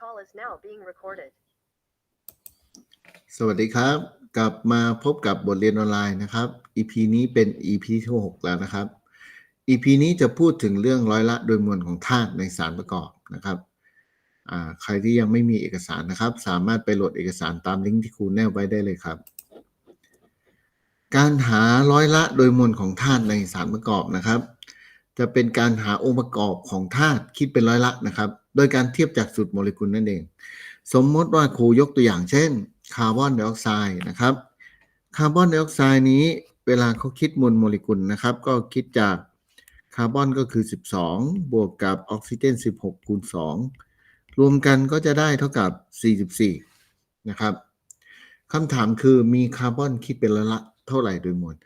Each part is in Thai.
call is now being recorded. สวัสดีครับ กลับมาพบกับบทเรียนออนไลน์นะครับ EP นี้เป็น EP ที่6แล้วนะครับ EP นี้จะพูดถึงเรื่องร้อยละโดยมวลของธาตุในสารประกอบนะครับใครที่ยังไม่มีเอกสารนะครับ สามารถไปโหลดเอกสารตามลิงก์ที่ครูแนบไว้ได้เลยครับ การหาร้อยละโดยมวลของธาตุในสารประกอบนะครับ จะเป็นการหาองค์ประกอบของธาตุคิดเป็นร้อยละนะครับ โดยการเทียบจากสูตรโมเลกุลนั่นเอง สมมติว่าครูยกตัวอย่างเช่นคาร์บอนไดออกไซด์นะครับคาร์บอนไดออกไซด์นี้เวลาเขาคิดมวลโมเลกุลนะครับ ก็คิดจากคาร์บอนก็คือ 12 บวกกับออกซิเจน 16 คูณ 2 รวมกันก็จะได้เท่ากับ 44 นะครับคำถามคือมีคาร์บอนคิดเป็นละละเท่าไหร่โดยมวล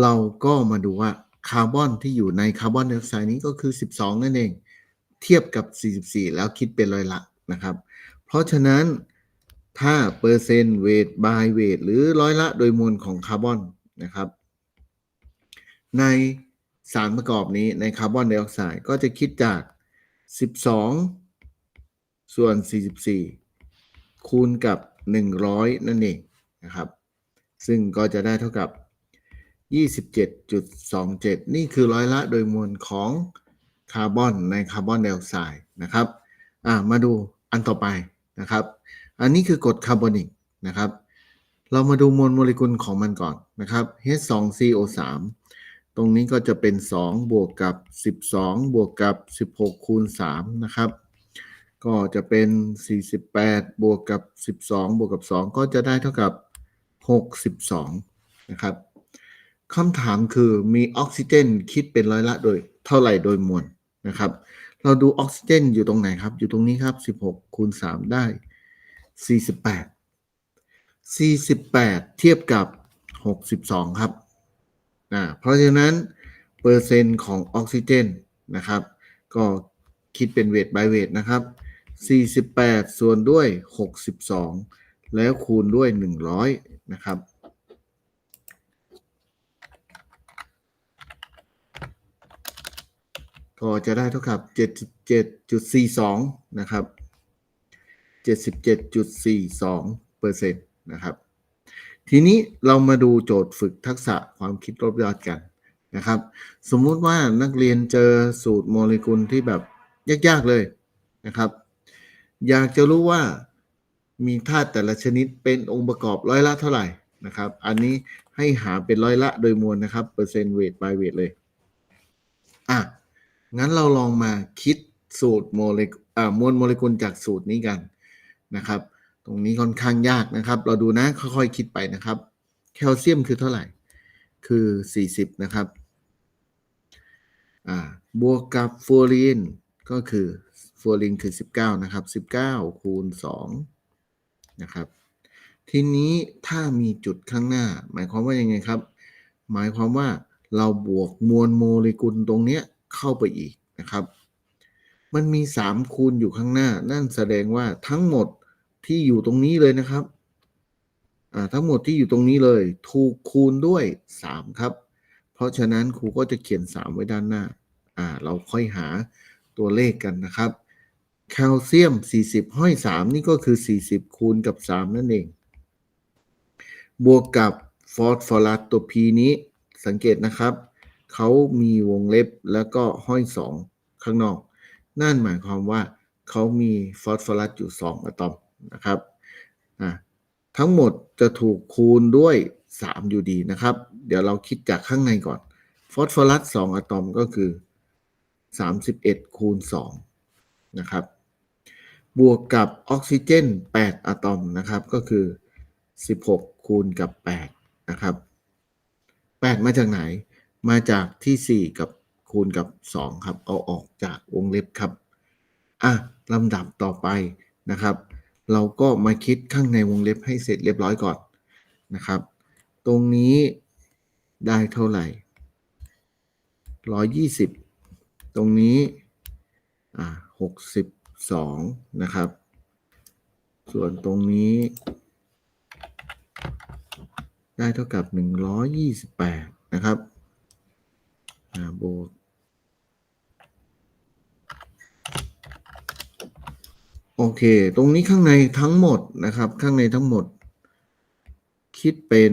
เราก็มาดูว่าคาร์บอนที่อยู่ในคาร์บอนไดออกไซด์นี้ก็คือ 12 นั่นเอง เทียบกับ 44 แล้วคิดเป็นร้อยละนะครับ เพราะฉะนั้นถ้าเปอร์เซนต์เวทบายเวทหรือร้อยละโดยมวลของคาร์บอนนะครับ ในสารประกอบนี้ในคาร์บอนไดออกไซด์ก็จะคิดจาก 12 ส่วน 44 คูณกับ 100 นั่นเองนะครับ ซึ่งก็จะได้เท่ากับ 27.27 นี่คือร้อยละโดยมวลของ คาร์บอนในคาร์บอนไดออกไซด์นะครับอ่ามาดูอันต่อไปนะครับ อันนี้คือกรดคาร์บอนิกนะครับ เรามาดูมวลโมเลกุลของมันก่อนนะครับ H2CO3 ตรงนี้ก็จะเป็น 2 บวกกับ 12 บวกกับ 16 คูณ 3 นะครับ ก็จะเป็น 48 บวกกับ 12 บวกกับ 2 ก็จะได้เท่ากับ 62 นะครับคำถามคือมีออกซิเจนคิดเป็นร้อยละโดยเท่าไหร่โดยมวล นะครับ เราดูออกซิเจนอยู่ตรงไหนครับ อยู่ตรงนี้ครับ 16 คูณ 3 ได้ 48 48 เทียบกับ 62 ครับอ่าเพราะฉะนั้นเปอร์เซ็นต์ของออกซิเจนนะครับ ก็คิดเป็นเวท by เวทนะครับ 48 ส่วนด้วย 62 แล้วคูณด้วย 100 นะครับ ก็จะได้เท่ากับ 77.42 นะครับ 77.42เปอร์เซ็นต์นะครับ ทีนี้เรามาดูโจทย์ฝึกทักษะความคิดลบยอดกันนะครับ สมมุติว่านักเรียนเจอสูตรโมเลกุลที่แบบยาก ๆ เลยนะครับ อยากจะรู้ว่ามีธาตุแต่ละชนิดเป็นองค์ประกอบร้อยละเท่าไหร่นะครับ อันนี้ให้หาเป็นร้อยละโดยมวลนะครับ เปอร์เซ็นต์เวท by เวทเลย อะ งั้นเราลองมาคิดสูตรโมเลกุลมวลโมเลกุลจากสูตรนี้กันนะครับ ตรงนี้ค่อนข้างยากนะครับ เราดูนะค่อยๆคิดไปนะครับ แคลเซียมคือเท่าไหร่ คือ 40 นะครับบวกกับฟลูออรีนก็คือฟลูออรีนคือ 19 นะครับ 19 คูณ 2 นะครับ ทีนี้ถ้ามีจุดข้างหน้า หมายความว่ายังไงครับ หมายความว่าเราบวกมวลโมเลกุลตรงเนี้ย เข้าไปอีกนะครับ มันมี 3 คูณอยู่ข้างหน้า นั่นแสดงว่าทั้งหมดที่อยู่ตรงนี้เลยนะครับทั้งหมดที่อยู่ตรงนี้เลย ถูกคูณด้วย 3 ครับ เพราะฉะนั้นครูก็จะเขียน 3 ไว้ด้านหน้าอ่าเราค่อยหาตัวเลขกันนะครับแคลเซียม 40 ห้อย 3 นี่ก็คือ 40 คูณกับ 3 นั่นเอง บวกกับฟอสฟอรัสตัว P นี้สังเกตนะครับ เขามีวงเล็บแล้วก็ห้อย 2 ข้างนอก นั่นหมายความว่าเขามีฟอสฟอรัสอยู่ 2 อะตอมนะครับทั้งหมดจะถูกคูณด้วย 3 อยู่ดีนะครับ เดี๋ยวเราคิดจากข้างในก่อน ฟอสฟอรัส 2 อะตอมก็คือ 31 คูณ 2 นะครับ บวกกับออกซิเจน 8 อะตอมนะครับ ก็คือ 16 คูณกับ 8 นะครับ 8 มาจากไหน มาจากที่ 4 กับคูณกับ 2 ครับ เอาออกจากวงเล็บครับ อะลำดับต่อไปนะครับ เราก็มาคิดข้างในวงเล็บให้เสร็จเรียบร้อยก่อนนะครับ ตรงนี้ได้เท่าไหร่ 120 ตรงนี้อะ62 นะครับ ส่วนตรงนี้ ได้เท่ากับ 128 นะครับ บวกโอเค ตรงนี้ข้างในทั้งหมดนะครับ ข้างในทั้งหมด คิดเป็น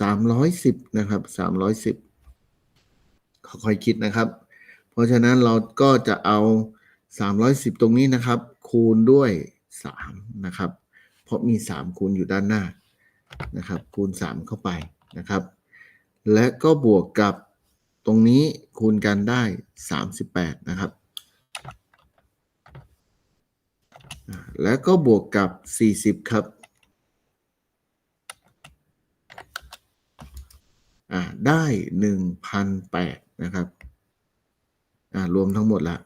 สามร้อยสิบนะครับสามร้อยสิบค่อยๆคิดนะครับ เพราะฉะนั้นเราก็จะเอาสามร้อยสิบตรงนี้นะครับ คูณด้วยสามนะครับ เพราะมีสามคูณอยู่ด้านหน้านะครับ คูณสามเข้าไปนะครับ และก็บวกกับตรงนี้คูณกันได้สามสิบแปดนะครับ แล้วก็บวกกับ 40 ครับได้ 1,008นะครับรวมทั้งหมดละ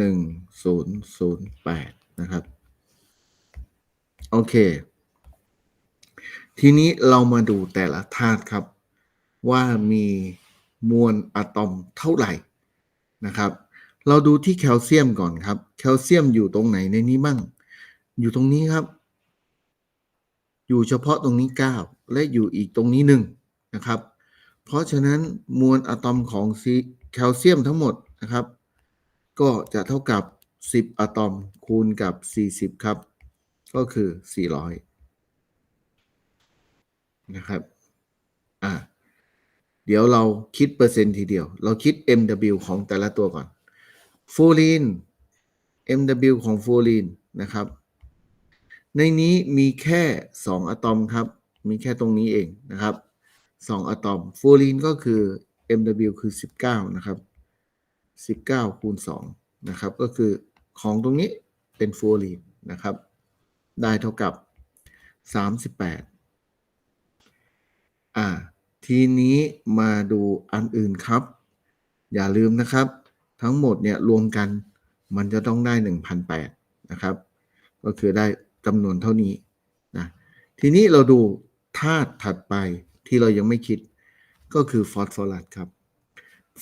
1008 นะครับ โอเค ทีนี้เรามาดูแต่ละธาตุครับ ว่ามีมวลอะตอมเท่าไหร่นะครับ เราดูที่แคลเซียมก่อนครับ แคลเซียมอยู่ตรงไหนในนี้บ้าง อยู่ตรงนี้ครับ อยู่เฉพาะตรงนี้ 9 และอยู่อีกตรงนี้1นะครับ เพราะฉะนั้นมวลอะตอมของซีแคลเซียมทั้งหมดนะครับ ก็จะเท่ากับ 10 อะตอมคูณกับ 40 ครับ ก็คือ 400 นะครับ อ่า เดี๋ยวเราคิดเปอร์เซ็นต์ทีเดียว เราคิด MW ของแต่ละตัวก่อนฟูลีน MW ของฟูลีนนะครับ ในนี้มีแค่ 2 อะตอมครับ มีแค่ตรงนี้เองนะครับ 2 อะตอมฟูลีนก็คือ MW คือ 19 นะครับ 19 คูณ 2 นะครับ ก็คือของตรงนี้เป็นฟูลีนนะครับ ได้เท่ากับ 38 อ่า ทีนี้มาดูอันอื่นครับ อย่าลืมนะครับ ทั้งหมดเนี่ยรวมกันมันจะต้องได้ 1,008นะครับ ก็คือได้จำนวนเท่านี้นะทีนี้เราดูธาตุถัดไปที่เรายังไม่คิดก็คือฟอสฟอรัสครับ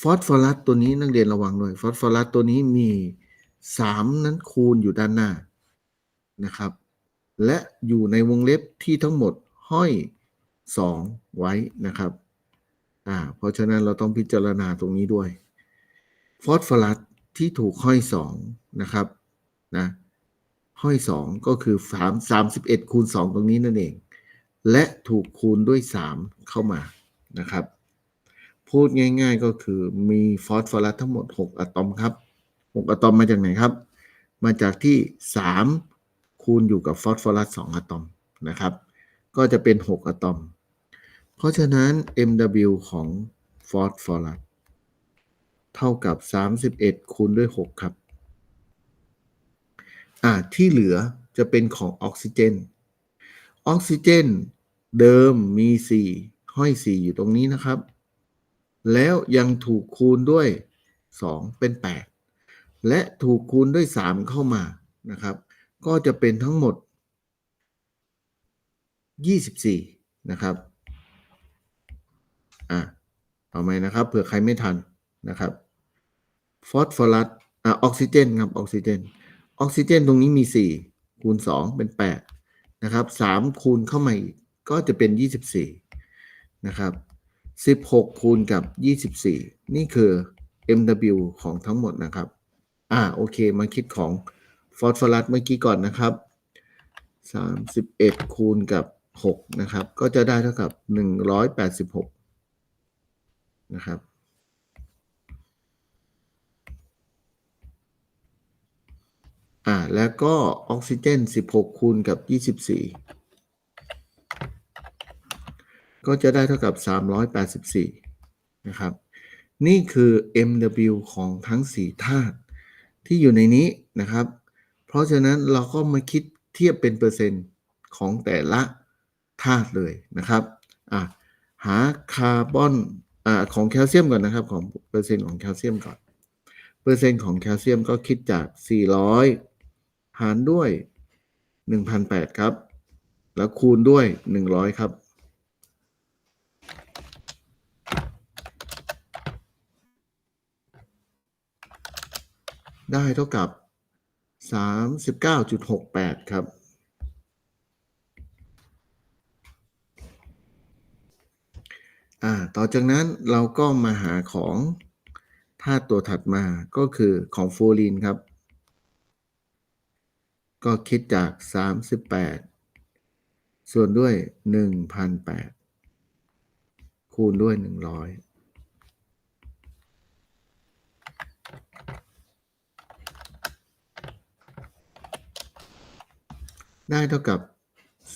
ฟอสฟอรัสตัวนี้นักเรียนระวังหน่อยฟอสฟอรัสตัวนี้มี 3 นั้นคูณอยู่ด้านหน้านะครับ และอยู่ในวงเล็บที่ทั้งหมดห้อย 2 ไว้นะครับอ่าเพราะฉะนั้นเราต้องพิจารณาตรงนี้ด้วยฟอสฟอรัสที่ถูกห้อย2นะครับนะห้อย 2 ก็คือ3 31คูณ2 ตรงนี้นั่นเอง และถูกคูณด้วย 3 เข้ามานะครับ พูดง่ายๆก็คือมีฟอสฟอรัสทั้งหมด 6 อะตอมครับ 6 อะตอมมาจากไหนครับ มาจากที่ 3 คูณอยู่กับฟอสฟอรัส 2 อะตอมนะครับ ก็จะเป็น 6 อะตอม เพราะฉะนั้น MW ของฟอสฟอรัสเท่ากับ 31 คูณด้วย 6 ครับ อ่าที่เหลือจะเป็นของออกซิเจน ออกซิเจนเดิมมี 4 ห้อย 4 อยู่ตรงนี้นะครับ แล้วยังถูกคูณด้วย 2 เป็น 8 และถูกคูณด้วย 3 เข้ามานะครับ ก็จะเป็นทั้งหมด 24 นะครับ เอาไหมนะครับเผื่อใครไม่ทันนะครับฟอสฟอรัสอะออกซิเจนครับออกซิเจนออกซิเจนตรงนี้มี 4 คูณ 2 เป็น 8 นะครับ 3 คูณเข้ามาอีกก็จะเป็น 24 นะครับ 16 คูณกับ 24 นี่คือ MW ของทั้งหมดนะครับ อ่าโอเค มาคิดของฟอสฟอรัสเมื่อกี้ก่อนนะครับ 31 คูณกับ 6 นะครับ ก็จะได้เท่ากับ 186 นะครับอ่าแล้วก็ออกซิเจน 16 คูณกับ 24 ก็จะได้เท่ากับ 384 นะครับ นี่คือ MW ของทั้ง 4 ธาตุที่อยู่ในนี้นะครับ เพราะฉะนั้นเราก็มาคิดเทียบเป็นเปอร์เซ็นต์ของแต่ละธาตุเลยนะครับอะหาคาร์บอน อ่าของแคลเซียมก่อนนะครับ ของเปอร์เซ็นต์ของแคลเซียมก่อน เปอร์เซ็นต์ของแคลเซียมก็คิดจาก 400 หารด้วย1,008ครับ แล้วคูณด้วย 100 ครับ ได้เท่ากับ 39.68 ครับ อ่า ต่อจากนั้นเราก็มาหาของ5ตัวถัดมาก็คือของฟลูออรีนครับ ก็คิดจาก 38 ส่วนด้วย 1,008 คูณด้วย 100ได้เท่ากับ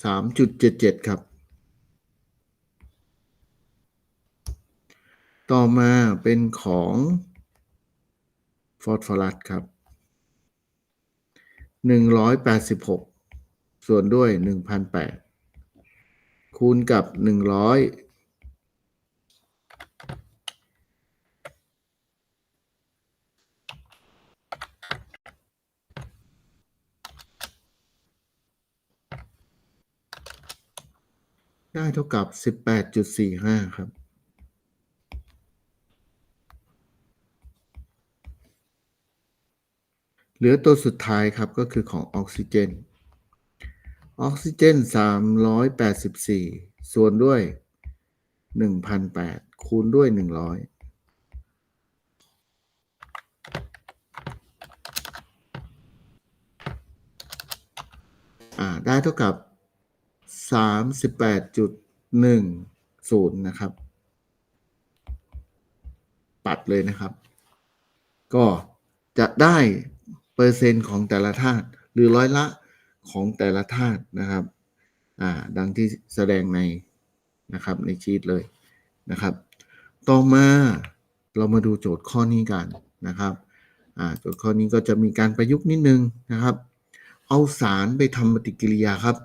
3.77 ครับ ต่อมาเป็นของฟอสฟอรัสครับ 186 ส่วนด้วย 1,008 คูณกับ 100ได้เท่ากับ 18.45 ครับ เหลือตัวสุดท้ายครับก็คือของออกซิเจน ออกซิเจน 384 ส่วนด้วย 1,008 คูณด้วย 100อ่าได้เท่ากับ 38.10 นะครับ ปัดเลยนะครับ ก็จะได้ เปอร์เซ็นต์ของแต่ละธาตุหรือร้อยละของแต่ละธาตุนะครับอ่าดังที่แสดงในนะครับในชีตเลยนะครับ ต่อมาเรามาดูโจทย์ข้อนี้กันนะครับอ่าโจทย์ข้อนี้ก็จะมีการประยุกต์นิดนึงนะครับ เอาสารไปทำปฏิกิริยาครับ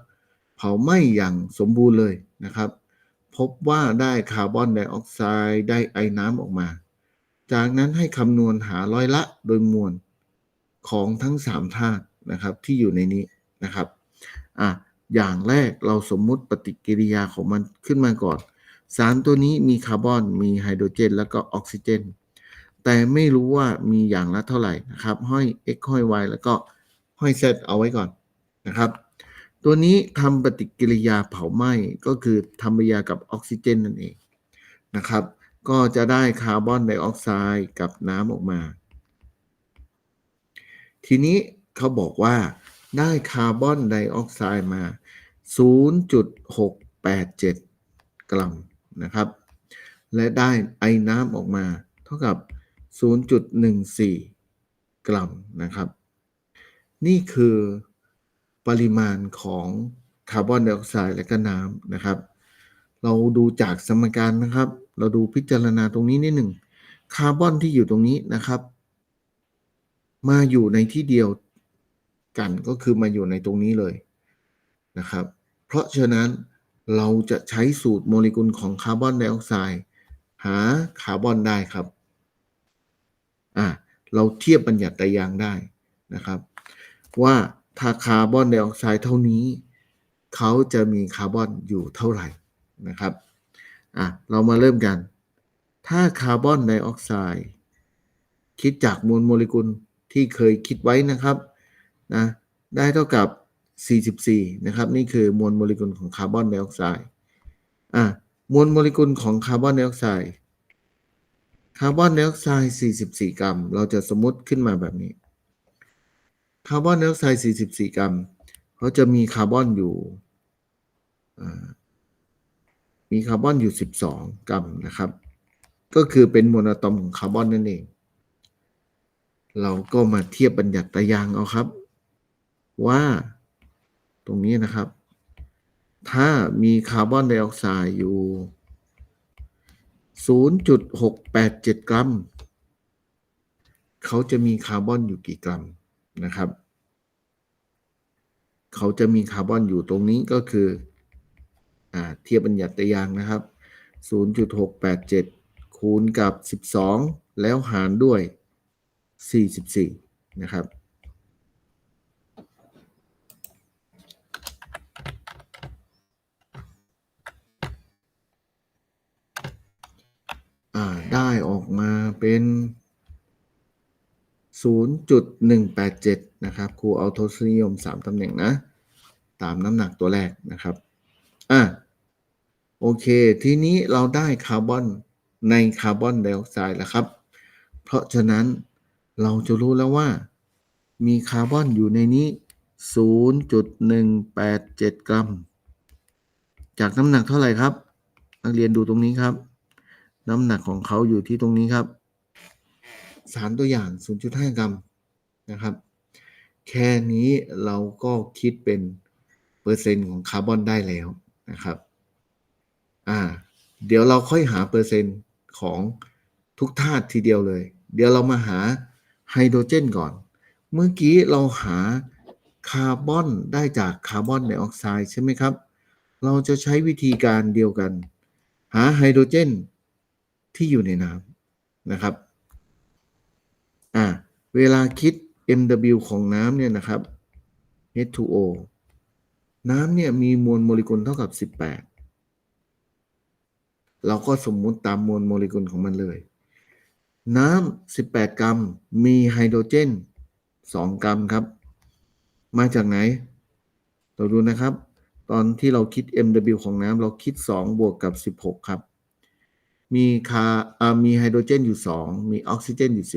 เผาไหม้อย่างสมบูรณ์เลยนะครับ พบว่าได้คาร์บอนไดออกไซด์ได้ไอน้ำออกมา จากนั้นให้คำนวณหาร้อยละโดยมวล ของทั้ง3ธาตุนะครับที่อยู่ในนี้นะครับอะอย่างแรกเราสมมุติปฏิกิริยาของมันขึ้นมาก่อน สารตัวนี้มีคาร์บอน มีไฮโดรเจน แล้วก็ออกซิเจน แต่ไม่รู้ว่ามีอย่างละเท่าไหร่นะครับ ห้อย x ห้อย y แล้วก็ห้อย z เอาไว้ก่อนนะครับ ตัวนี้ทำปฏิกิริยาเผาไหม้ก็คือทำปฏิกิริยากับออกซิเจนนั่นเองนะครับ ก็จะได้คาร์บอนไดออกไซด์กับน้ำออกมา ทีนี้เขาบอกว่าได้คาร์บอนไดออกไซด์มา 0.687 กรัมนะครับ และได้ไอน้ำออกมา เท่ากับ 0.14 กรัมนะครับ นี่คือปริมาณของคาร์บอนไดออกไซด์และก็น้ำนะครับ เราดูจากสมการนะครับ เราดูพิจารณาตรงนี้นิดหนึ่ง คาร์บอนที่อยู่ตรงนี้นะครับ มาอยู่ในที่เดียวกันก็คือมาอยู่ในตรงนี้เลยนะครับ เพราะฉะนั้นเราจะใช้สูตรโมเลกุลของคาร์บอนไดออกไซด์หาคาร์บอนได้ครับอ่าเราเทียบบัญญัติตรยางได้นะครับ ว่าถ้าคาร์บอนไดออกไซด์เท่านี้ เขาจะมีคาร์บอนอยู่เท่าไหร่นะครับอะเรามาเริ่มกัน ถ้าคาร์บอนไดออกไซด์คิดจากมวลโมเลกุล ที่เคยคิดไว้นะครับนะได้เท่ากับ 44 นะครับ นี่คือมวลโมเลกุลของคาร์บอนไดออกไซด์อะมวลโมเลกุลของคาร์บอนไดออกไซด์คาร์บอนไดออกไซด์ 44 กรัม เราจะสมมติขึ้นมาแบบนี้คาร์บอนไดออกไซด์ 44 กรัมเขาจะมีคาร์บอนอยู่มีคาร์บอนอยู่ 12 กรัมนะครับ ก็คือเป็นมวลอะตอมของคาร์บอนนั่นเอง เราก็มาเทียบบัญญัติตายางเอาครับ ว่าตรงนี้นะครับ ถ้ามีคาร์บอนไดออกไซด์อยู่ 0.687 กรัม เขาจะมีคาร์บอนอยู่กี่กรัมนะครับ เขาจะมีคาร์บอนอยู่ตรงนี้ก็คืออเทียบบัญญัติตายางนะครับ 0.687 คูณกับ 12 แล้วหารด้วย 44 นะครับ ได้ออกมาเป็น 0.187 นะครับ ครูเอาทศนิยม 3 ตำแหน่งนะ ตามน้ำหนักตัวแรกนะครับ อะ โอเค ทีนี้เราได้คาร์บอนในคาร์บอนไดออกไซด์แล้วครับ เพราะฉะนั้น เราจะรู้แล้วว่า มีคาร์บอนอยู่ในนี้ 0.187 กรัม จากน้ำหนักเท่าไหร่ครับ นักเรียนดูตรงนี้ครับ น้ำหนักของเขาอยู่ที่ตรงนี้ครับ สารตัวอย่าง 0.5 กรัมนะครับ แค่นี้เราก็คิดเป็นเปอร์เซ็นต์ของคาร์บอนได้แล้วนะครับอ่าเดี๋ยวเราค่อยหาเปอร์เซ็นต์ของทุกธาตุทีเดียวเลย เดี๋ยวเรามาหา ไฮโดรเจนก่อน เมื่อกี้เราหาคาร์บอนได้จากคาร์บอนไดออกไซด์ใช่ไหมครับ เราจะใช้วิธีการเดียวกัน หาไฮโดรเจนที่อยู่ในน้ำนะครับอ่าเวลาคิด MW ของน้ำเนี่ยนะครับ H2O น้ำเนี่ยมีมวลโมเลกุลเท่ากับ 18 เราก็สมมุติตามมวลโมเลกุลของมันเลย น้ำ 18 กรัม มีไฮโดรเจน 2 กรัมครับ มาจากไหน เราดูนะครับ ตอนที่เราคิด MW ของน้ำเราคิด 2 บวกกับ 16 ครับ มีคาอ่ามีไฮโดรเจนอยู่ 2 มีออกซิเจนอยู่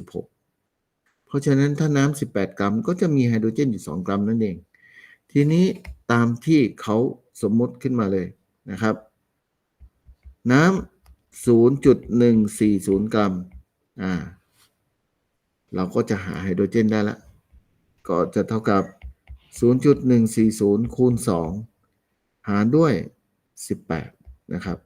16 เพราะฉะนั้นถ้าน้ำ 18 กรัม ก็จะมีไฮโดรเจนอยู่ 2 กรัมนั่นเอง ทีนี้ตามที่เขาสมมติขึ้นมาเลยนะครับ น้ำ0.140 กรัม อ่า เราก็จะหาไฮโดรเจนได้ละ ก็จะเท่ากับ 0.140 คูณ 2 หารด้วย 18 นะครับ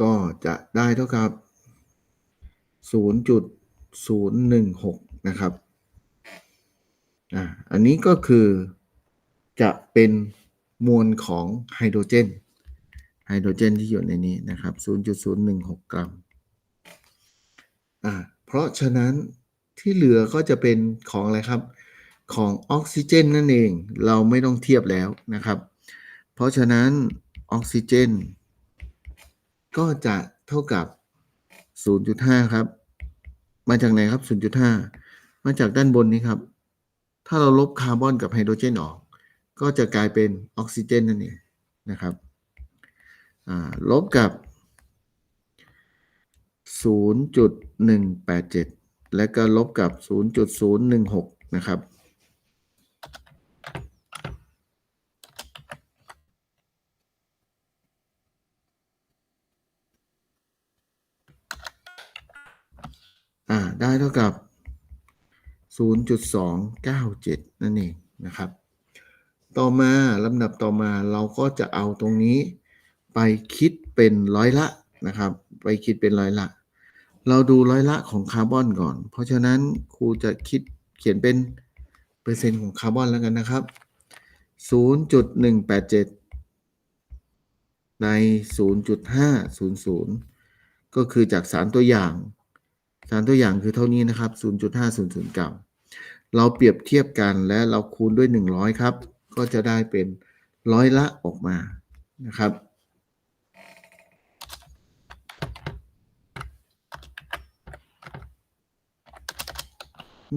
ก็จะได้เท่ากับ 0.016 นะครับ อ่าอันนี้ก็คือจะเป็นมวลของไฮโดรเจน ไฮโดรเจนที่อยู่ในนี้นะครับ 0.016 กรัมอ่าเพราะฉะนั้นที่เหลือก็จะเป็นของอะไรครับ ของออกซิเจนนั่นเอง เราไม่ต้องเทียบแล้วนะครับ เพราะฉะนั้นออกซิเจน ก็จะเท่ากับ 0.5 ครับ มาจากไหนครับ 0.5 มาจากด้านบนนี้ครับ ถ้าเราลบคาร์บอนกับไฮโดรเจนออก ก็จะกลายเป็นออกซิเจนนั่นเองนะครับลบกับ 0.187 และก็ลบกับ 0.016 นะครับได้เท่ากับ 0.297 นั่นเองนะครับ ต่อมาลำดับต่อมาเราก็จะเอาตรงนี้ไปคิดเป็นร้อยละนะครับ ไปคิดเป็นร้อยละ เราดูร้อยละของคาร์บอนก่อน เพราะฉะนั้นครูจะคิดเขียนเป็นเปอร์เซ็นต์ของคาร์บอนแล้วกันนะครับ 0.187 ใน 0.500 ก็คือจากสารตัวอย่าง สารตัวอย่างคือเท่านี้นะครับ 0.500กรัมเราเปรียบเทียบกันและเราคูณด้วย 100 ครับ ก็จะได้เป็นร้อยละออกมานะครับ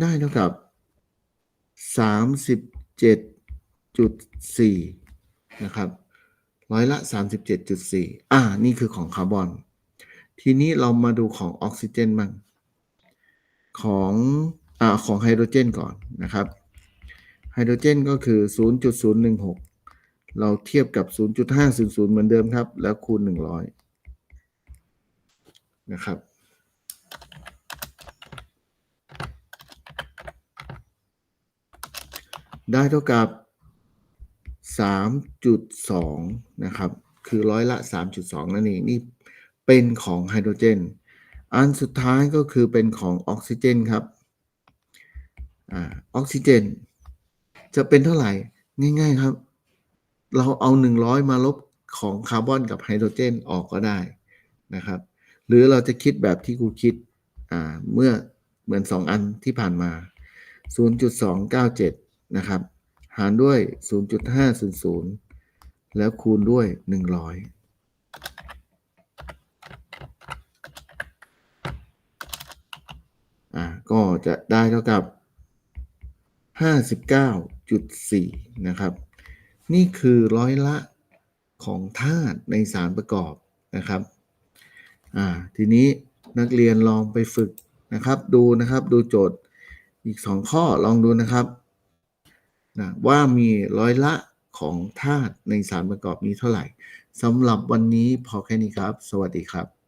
ได้เท่ากับ 37.4 นะครับ ร้อยละ 37.4 อ่า นี่คือของคาร์บอน ทีนี้เรามาดูของออกซิเจนบ้าง ของอของไฮโดรเจนก่อนนะครับ ไฮโดรเจนก็คือ 0.016 เราเทียบกับ 0.500 เหมือนเดิมครับ แล้วคูณ 100 นะครับได้เท่ากับ 3.2 นะครับ คือร้อยละ 3.2 นั่นเอง นี่เป็นของไฮโดรเจน อันสุดท้ายก็คือเป็นของออกซิเจนครับอออกซิเจน จะเป็นเท่าไหร่ ง่าย ๆครับ เราเอา 100 มาลบของคาร์บอนกับไฮโดรเจนออกก็ได้นะครับ หรือเราจะคิดแบบที่ครูคิดเมื่อเหมือน 2 อันที่ผ่านมา 0.297 นะครับ หารด้วย 0.500 แล้วคูณด้วย 100 อ่า ก็จะได้เท่ากับ 59.4 นะครับ นี่คือร้อยละของธาตุในสารประกอบนะครับ อ่า ทีนี้นักเรียนลองไปฝึกนะครับ ดูนะครับ ดูโจทย์อีกสองข้อลองดูนะครับนะว่ามีร้อยละของธาตุในสารประกอบนี้เท่าไหร่สำหรับวันนี้พอแค่นี้ครับ สวัสดีครับ